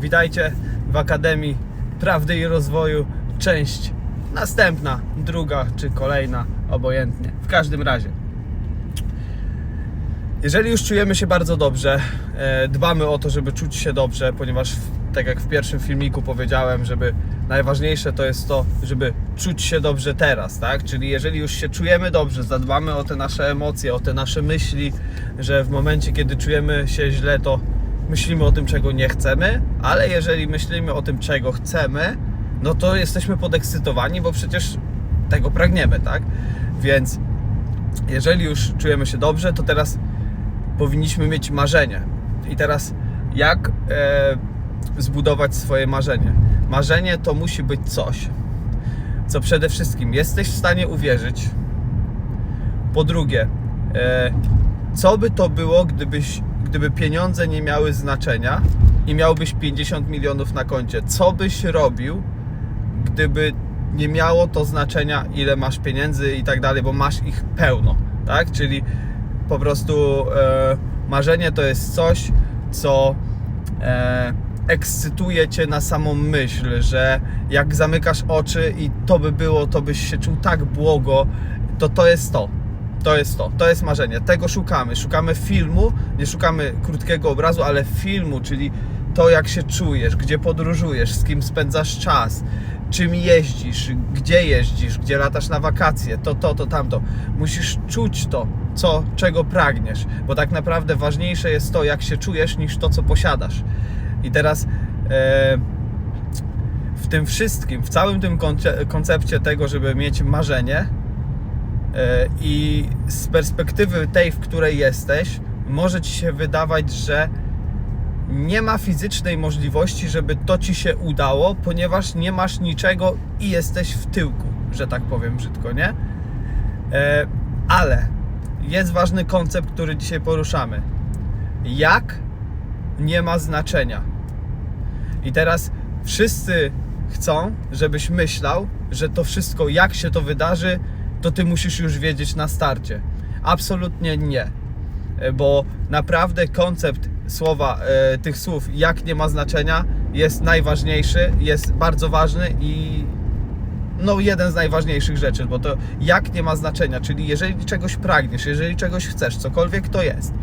Witajcie w Akademii Prawdy i Rozwoju, część następna, druga czy kolejna, obojętnie. W każdym razie, jeżeli już czujemy się bardzo dobrze, e, dbamy o to, żeby czuć się dobrze, ponieważ tak jak w pierwszym filmiku powiedziałem, żeby najważniejsze to jest to, żeby czuć się dobrze teraz, tak? Czyli jeżeli już się czujemy dobrze, zadbamy o te nasze emocje, o te nasze myśli, że w momencie, kiedy czujemy się źle, to myślimy o tym, czego nie chcemy, ale jeżeli myślimy o tym, czego chcemy, no to jesteśmy podekscytowani, bo przecież tego pragniemy, tak? Więc jeżeli już czujemy się dobrze, to teraz powinniśmy mieć marzenie. I teraz jak e, zbudować swoje marzenie? Marzenie to musi być coś, co przede wszystkim jesteś w stanie uwierzyć. Po drugie, e, co by to było, gdybyś, gdyby pieniądze nie miały znaczenia i miałbyś 50 milionów na koncie? Co byś robił, gdyby nie miało to znaczenia, ile masz pieniędzy i tak dalej, bo masz ich pełno, tak? Czyli po prostu e, marzenie to jest coś, co e, ekscytuje cię na samą myśl, że jak zamykasz oczy i to by było, to byś się czuł tak błogo, to to jest to. To jest to, to jest marzenie. Tego szukamy. Szukamy filmu, nie szukamy krótkiego obrazu, ale filmu, czyli to, jak się czujesz, gdzie podróżujesz, z kim spędzasz czas, czym jeździsz, gdzie jeździsz, gdzie latasz na wakacje, to, to, to, tamto. Musisz czuć to, co, czego pragniesz, bo tak naprawdę ważniejsze jest to, jak się czujesz, niż to, co posiadasz. I teraz e, w tym wszystkim, w całym tym konce- koncepcie tego, żeby mieć marzenie, I z perspektywy tej, w której jesteś, może ci się wydawać, że nie ma fizycznej możliwości, żeby to ci się udało, ponieważ nie masz niczego i jesteś w tyłku, że tak powiem brzydko, nie? E, Ale jest ważny koncept, który dzisiaj poruszamy. Jak nie ma znaczenia. I teraz wszyscy chcą, żebyś myślał, że to wszystko, jak się to wydarzy, to ty musisz już wiedzieć na starcie. Absolutnie nie. E, Bo naprawdę koncept słowa, e, tych słów, jak nie ma znaczenia, jest najważniejszy, jest bardzo ważny i no jeden z najważniejszych rzeczy, bo to jak nie ma znaczenia, czyli jeżeli czegoś pragniesz, jeżeli czegoś chcesz, cokolwiek to jest,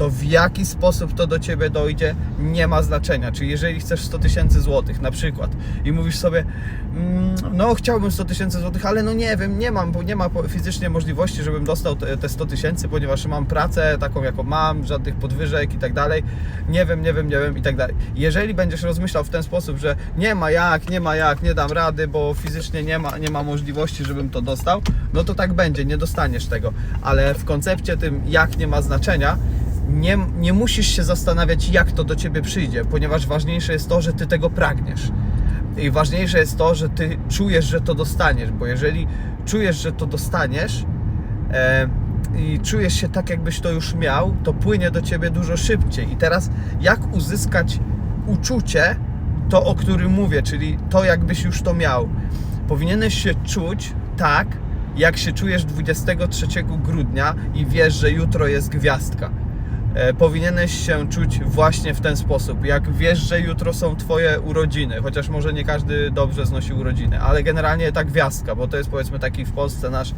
to w jaki sposób to do Ciebie dojdzie, nie ma znaczenia. Czyli jeżeli chcesz 100 tysięcy złotych na przykład i mówisz sobie, mm, no chciałbym 100 tysięcy złotych, ale no nie wiem, nie mam, bo nie ma fizycznie możliwości, żebym dostał te 100 tysięcy, ponieważ mam pracę taką, jaką mam, żadnych podwyżek i tak dalej, nie wiem, nie wiem, nie wiem i tak dalej. Jeżeli będziesz rozmyślał w ten sposób, że nie ma jak, nie ma jak, nie dam rady, bo fizycznie nie ma, nie ma możliwości, żebym to dostał, no to tak będzie, nie dostaniesz tego. Ale w koncepcie tym, jak nie ma znaczenia, nie, nie musisz się zastanawiać, jak to do ciebie przyjdzie, ponieważ ważniejsze jest to, że ty tego pragniesz. I ważniejsze jest to, że ty czujesz, że to dostaniesz, bo jeżeli czujesz, że to dostaniesz e, i czujesz się tak, jakbyś to już miał, to płynie do ciebie dużo szybciej. I teraz, jak uzyskać uczucie, to o którym mówię, czyli to, jakbyś już to miał? Powinieneś się czuć tak, jak się czujesz 23 grudnia i wiesz, że jutro jest gwiazdka powinieneś się czuć właśnie w ten sposób. Jak wiesz, że jutro są Twoje urodziny, chociaż może nie każdy dobrze znosi urodziny, ale generalnie ta gwiazdka, bo to jest powiedzmy taki w Polsce nasz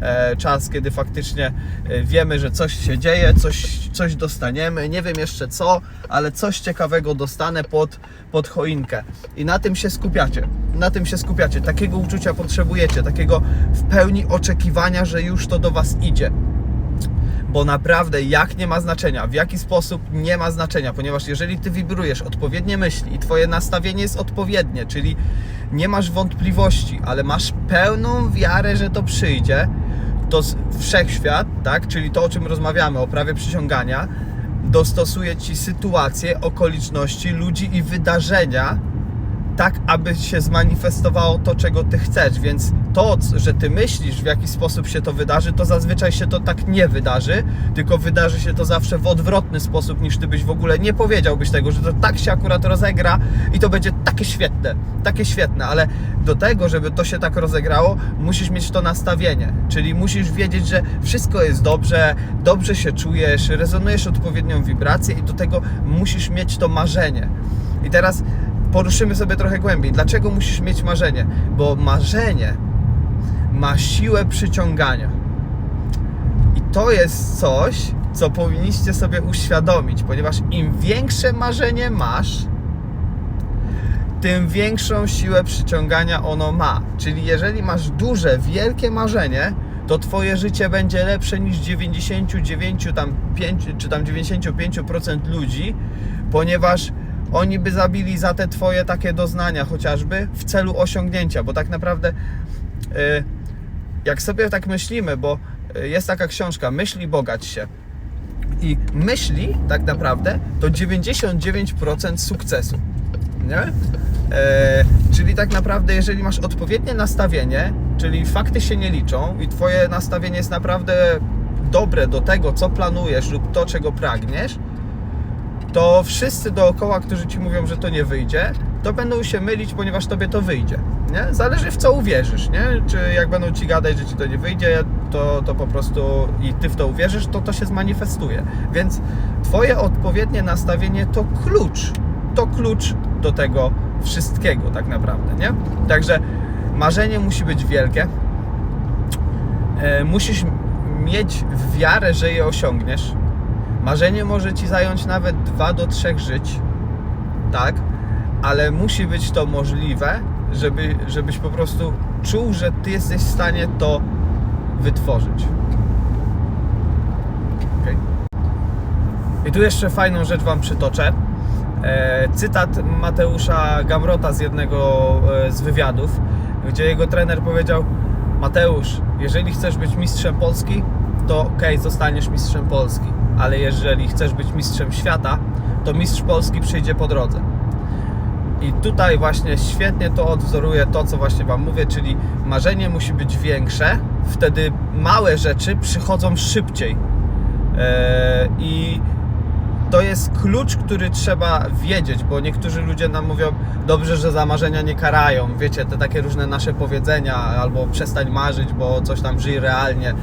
e, czas, kiedy faktycznie e, wiemy, że coś się dzieje, coś, coś dostaniemy, nie wiem jeszcze co, ale coś ciekawego dostanę pod, pod choinkę. I na tym się skupiacie. Na tym się skupiacie. Takiego uczucia potrzebujecie, takiego w pełni oczekiwania, że już to do Was idzie bo naprawdę jak nie ma znaczenia, w jaki sposób nie ma znaczenia, ponieważ jeżeli ty wibrujesz odpowiednie myśli i twoje nastawienie jest odpowiednie, czyli nie masz wątpliwości, ale masz pełną wiarę, że to przyjdzie, to wszechświat, tak, czyli to o czym rozmawiamy, o prawie przyciągania, dostosuje ci sytuacje, okoliczności, ludzi i wydarzenia, tak aby się zmanifestowało to, czego ty chcesz, więc to, że ty myślisz, w jaki sposób się to wydarzy, to zazwyczaj się to tak nie wydarzy, tylko wydarzy się to zawsze w odwrotny sposób, niż ty byś w ogóle nie powiedziałbyś tego, że to tak się akurat rozegra i to będzie takie świetne, takie świetne, ale do tego, żeby to się tak rozegrało, musisz mieć to nastawienie, czyli musisz wiedzieć, że wszystko jest dobrze, dobrze się czujesz, rezonujesz odpowiednią wibrację i do tego musisz mieć to marzenie. I teraz poruszymy sobie trochę głębiej. Dlaczego musisz mieć marzenie? Bo marzenie ma siłę przyciągania. I to jest coś, co powinniście sobie uświadomić, ponieważ im większe marzenie masz, tym większą siłę przyciągania ono ma. Czyli jeżeli masz duże, wielkie marzenie, to twoje życie będzie lepsze niż 99 tam 5, czy tam 95% ludzi, ponieważ oni by zabili za te twoje takie doznania chociażby w celu osiągnięcia, bo tak naprawdę y, jak sobie tak myślimy, bo y, jest taka książka Myśli bogać się. I myśli tak naprawdę to 99% sukcesu. Nie? E, czyli tak naprawdę, jeżeli masz odpowiednie nastawienie, czyli fakty się nie liczą i Twoje nastawienie jest naprawdę dobre do tego, co planujesz lub to, czego pragniesz, to wszyscy dookoła, którzy Ci mówią, że to nie wyjdzie, to będą się mylić, ponieważ Tobie to wyjdzie. Nie? Zależy w co uwierzysz, nie? Czy jak będą Ci gadać, że Ci to nie wyjdzie, to, to po prostu i Ty w to uwierzysz, to to się zmanifestuje. Więc Twoje odpowiednie nastawienie to klucz, to klucz do tego wszystkiego tak naprawdę, nie? Także marzenie musi być wielkie, e, musisz mieć wiarę, że je osiągniesz. Marzenie może ci zająć nawet 2 do 3 żyć, tak, ale musi być to możliwe, żeby, żebyś po prostu czuł, że ty jesteś w stanie to wytworzyć. Okej. I tu jeszcze fajną rzecz Wam przytoczę. E, cytat Mateusza Gamrota z jednego e, z wywiadów, gdzie jego trener powiedział: Mateusz, jeżeli chcesz być mistrzem Polski, to okej, zostaniesz mistrzem Polski, ale jeżeli chcesz być mistrzem świata, to mistrz Polski przyjdzie po drodze. I tutaj właśnie świetnie to odwzoruje to, co właśnie Wam mówię, czyli marzenie musi być większe, wtedy małe rzeczy przychodzą szybciej. E, I to jest klucz, który trzeba wiedzieć, bo niektórzy ludzie nam mówią, dobrze, że za marzenia nie karają. Wiecie, te takie różne nasze powiedzenia, albo przestań marzyć, bo coś tam żyj realnie.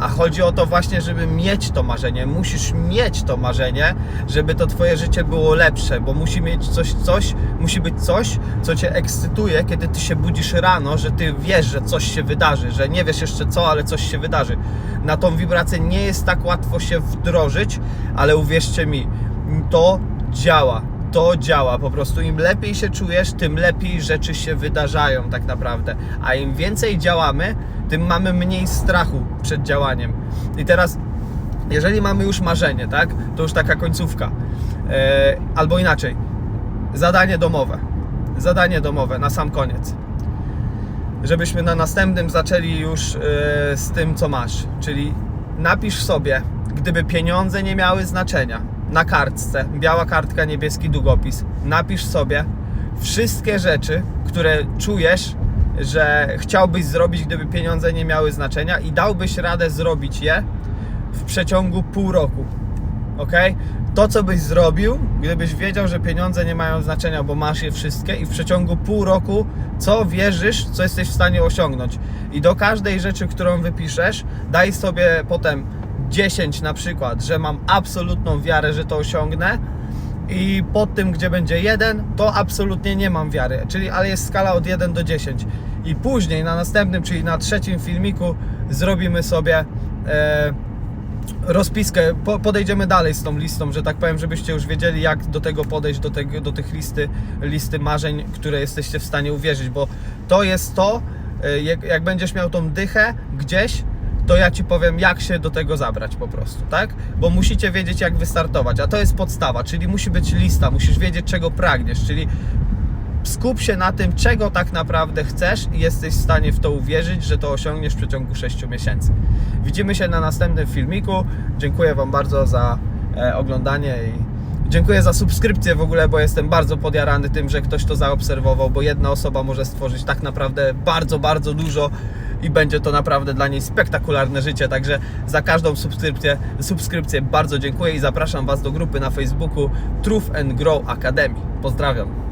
A chodzi o to właśnie, żeby mieć to marzenie. Musisz mieć to marzenie, żeby to twoje życie było lepsze, bo musi mieć coś, coś, musi być coś, co cię ekscytuje, kiedy ty się budzisz rano, że ty wiesz, że coś się wydarzy, że nie wiesz jeszcze co, ale coś się wydarzy. Na tą wibrację nie jest tak łatwo się wdrożyć, ale uwierzcie mi, to działa. To działa po prostu. Im lepiej się czujesz, tym lepiej rzeczy się wydarzają, tak naprawdę. A im więcej działamy, tym mamy mniej strachu przed działaniem. I teraz, jeżeli mamy już marzenie, tak, to już taka końcówka. E, albo inaczej, zadanie domowe. Zadanie domowe na sam koniec. Żebyśmy na następnym zaczęli już e, z tym, co masz. Czyli napisz sobie, gdyby pieniądze nie miały znaczenia, na kartce, biała kartka, niebieski długopis, napisz sobie wszystkie rzeczy, które czujesz, że chciałbyś zrobić, gdyby pieniądze nie miały znaczenia i dałbyś radę zrobić je w przeciągu pół roku. Ok? To, co byś zrobił, gdybyś wiedział, że pieniądze nie mają znaczenia, bo masz je wszystkie, i w przeciągu pół roku, co wierzysz, co jesteś w stanie osiągnąć. I do każdej rzeczy, którą wypiszesz, daj sobie potem 10 na przykład, że mam absolutną wiarę, że to osiągnę. I pod tym, gdzie będzie 1, to absolutnie nie mam wiary. Czyli, ale jest skala od 1 do 10. I później na następnym, czyli na trzecim filmiku, zrobimy sobie. E, rozpiskę, po, podejdziemy dalej z tą listą, że tak powiem, żebyście już wiedzieli, jak do tego podejść, do, tego, do tych listy, listy marzeń, które jesteście w stanie uwierzyć, bo to jest to, y, jak, jak będziesz miał tą dychę gdzieś, to ja Ci powiem, jak się do tego zabrać po prostu, tak? Bo musicie wiedzieć, jak wystartować, a to jest podstawa, czyli musi być lista, musisz wiedzieć, czego pragniesz, czyli skup się na tym, czego tak naprawdę chcesz i jesteś w stanie w to uwierzyć, że to osiągniesz w przeciągu 6 miesięcy. Widzimy się na następnym filmiku. Dziękuję Wam bardzo za e, oglądanie i dziękuję za subskrypcję w ogóle, bo jestem bardzo podjarany tym, że ktoś to zaobserwował, bo jedna osoba może stworzyć tak naprawdę bardzo, bardzo dużo i będzie to naprawdę dla niej spektakularne życie. Także za każdą subskrypcję, subskrypcję bardzo dziękuję i zapraszam Was do grupy na Facebooku Truth and Grow Academy. Pozdrawiam.